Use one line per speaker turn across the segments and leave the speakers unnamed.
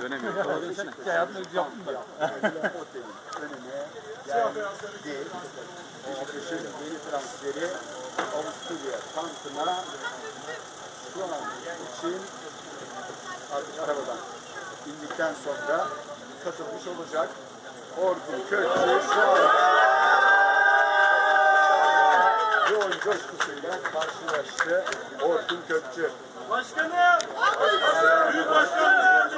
Dönemiyor.
Hayatımda hiç yaptım da.
önüne geldi. Beşiktaş'ın yeni transferi Avusturya kampına şu an için artık arabadan indikten sonra katılmış olacak. Orkun Kökçü şu an coşkusuyla karşılaştı Orkun Kökçü.
Başkanım! Büyük başkanım!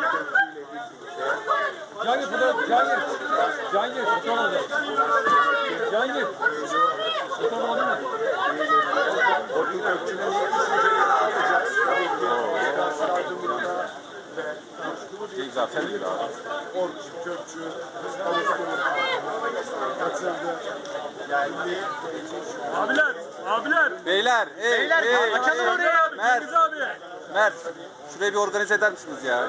Cangir fotoğraf, Cangir! Cangir fotoğraf alın. Cangir! Fotoğraf alın mı?
Orkun Kökçü'nün düşüncelerini alacağız. Yardımına ve
Değil zaten değil abi.
Orkun Kökçü, Avusturya'da katıldı, geldi.
Beyler, ey, Beyler ey,
açalım orayı abi.
Mert,
abi.
Mert, şurayı bir organize eder misiniz ya?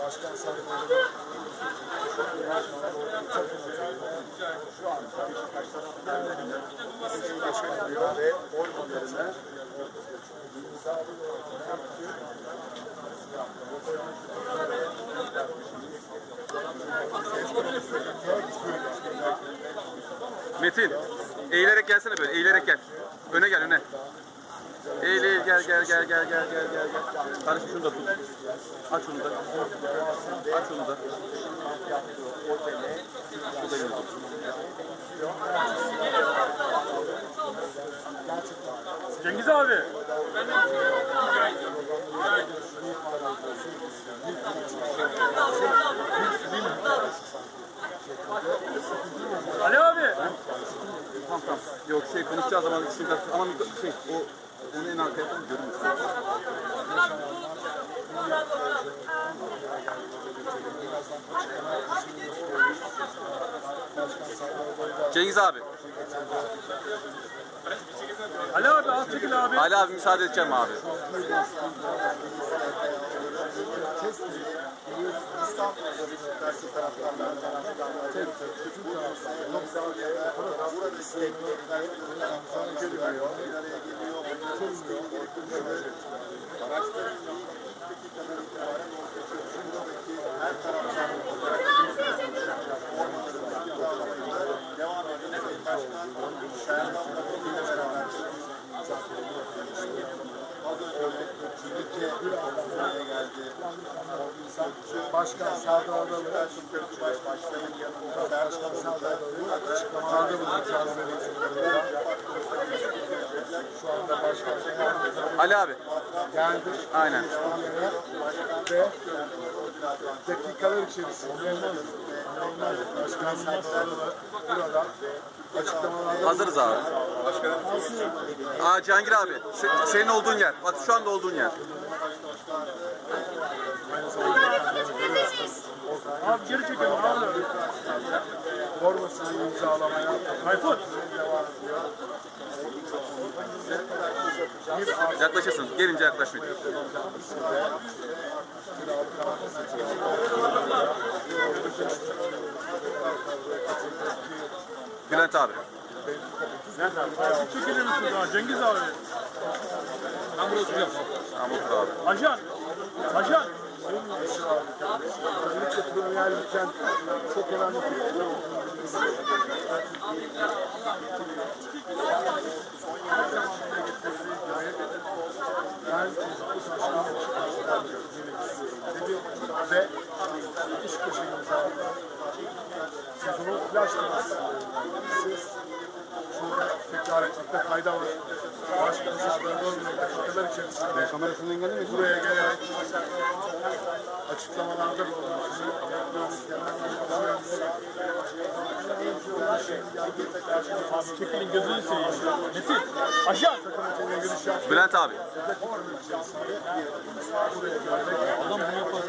Başkan Sarkoğlu şu an Beşiktaş tarafından başkan ediyor ve oy üzerine imzalı olarak yaptığı
Metin, eğilerek gelsene böyle, eğilerek gel. Öne gel, öne. Eğil, eğil, gel, gel, gel, gel, gel, gel, gel, gel. Kardeşim şunu da tut. Aç şunu da. Aç şunu da. Bu da tut.
Cengiz abi! Ali abi!
Tamam tamam. Yok şey konuşacağız zaman ikisini de ama şey o onu en arkaya koy görünmüş. Cengiz abi.
Ali abi al çekil abi.
Ali abi müsaade edeceğim abi.
İstanbul'da Beşiktaşlı taraftarlarla beraber bütün taraftarlar burada isteklerinden görüyor. Bir araya geliyor. Bunların isteği gelip dönüşümü araçların iyi ilk dakikadan itibaren ortaya çıkıyor. Buradaki her taraftan olarak formalarındaki bağlamında devam ediyor. Sayın Başkan Serdar Bakın ile beraber az önce Çinlik'e geldi. Başkan Serdar Adalı Baş Başkan'ın yanında Serdar Adalı açıklamalarda bulunacağız. Şu anda başkan
Ali abi.
geldi.
Aynen.
ve dakikalar içerisinde Başkan Serdar Adalı burada açıklamalarda
Hazırız abi. Aa Cihangir abi. se- senin olduğun yer. Bak şu anda olduğun yer.
Abi geri çekelim abi.
formasını imzalamaya
Tayfun!
Yaklaşırsın. Gelince yaklaşmayın. Bülent abi.
Çekilir misiniz abi? Cengiz abi!
Ben burada oturacağım. Tamam otur abi.
Ajan! Ajan!
Sayın Ayşe abi, özellikle Premier Lig'den çok önemli bir kutu Ben bu saçma ve iş köşeyi imzaladım sezonun flash siz şurada tekrar etmekte fayda var. Başka müsaadeler olmuyor. Dakikalar içerisinde kamerasını engellemeyin. Buraya gelerek açıklamalarda bulunmuşsunuz.
Çekilin gözünü seveyim. Metin! Ajan!
Bülent abi.
Adam bunu yapar.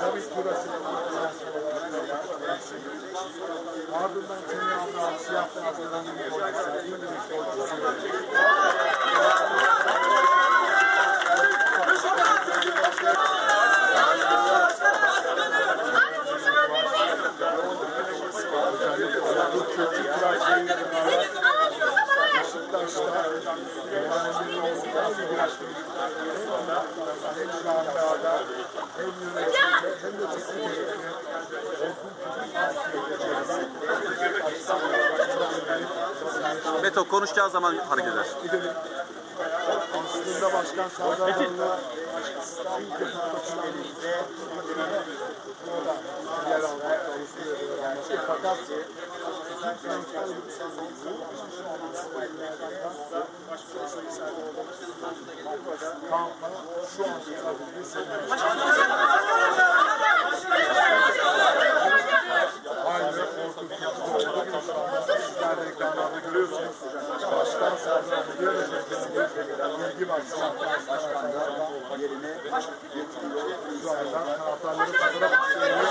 Tabii burası Ardından Tünya Anlı Siyah Tarafı'ndan İngiliz hem camiada hem yönetimde hem de teknik heyetine
Beto konuşacağı zaman hareket eder.
gidelim. Aslında Başkan Serdar'la İstanbul Kupası'nda yer almak konusunda fakat bizim transfer kampına şu an seviye. Aynı korkunç futbolda şu anda sizler de ekranlarda görüyorsunuz. Başkan Serdar Hülya Recep'in ilgi var. Siyah beyaz yerine şu anda taraftarları fotoğraf istiyoruz.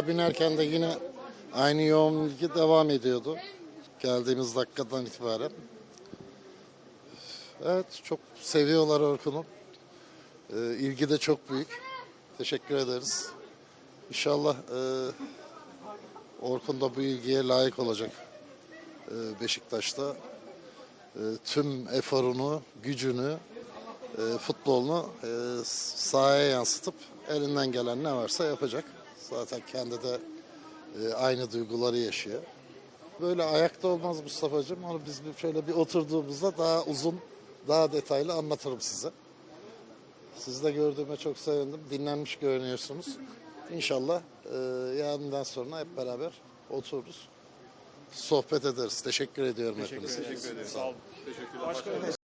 Uçağa binerken de yine aynı yoğun ilgi devam ediyordu. Geldiğimiz dakikadan itibaren. Evet çok seviyorlar Orkun'u. Ee, ilgi de çok büyük. Teşekkür ederiz. İnşallah e, Orkun da bu ilgiye layık olacak. Ee, Beşiktaş'ta e, tüm eforunu, gücünü, e, futbolunu e, sahaya yansıtıp elinden gelen ne varsa yapacak. Zaten kendi de e, aynı duyguları yaşıyor. Böyle ayakta olmaz Mustafa'cığım. Onu biz bir şöyle bir oturduğumuzda daha uzun, daha detaylı anlatırım size. Siz de gördüğüme çok sevindim. Dinlenmiş görünüyorsunuz. İnşallah e, yarından sonra hep beraber otururuz. Sohbet ederiz. Teşekkür ediyorum hepinize.
Teşekkür ederim. Sağ olun. Teşekkürler. Başkanım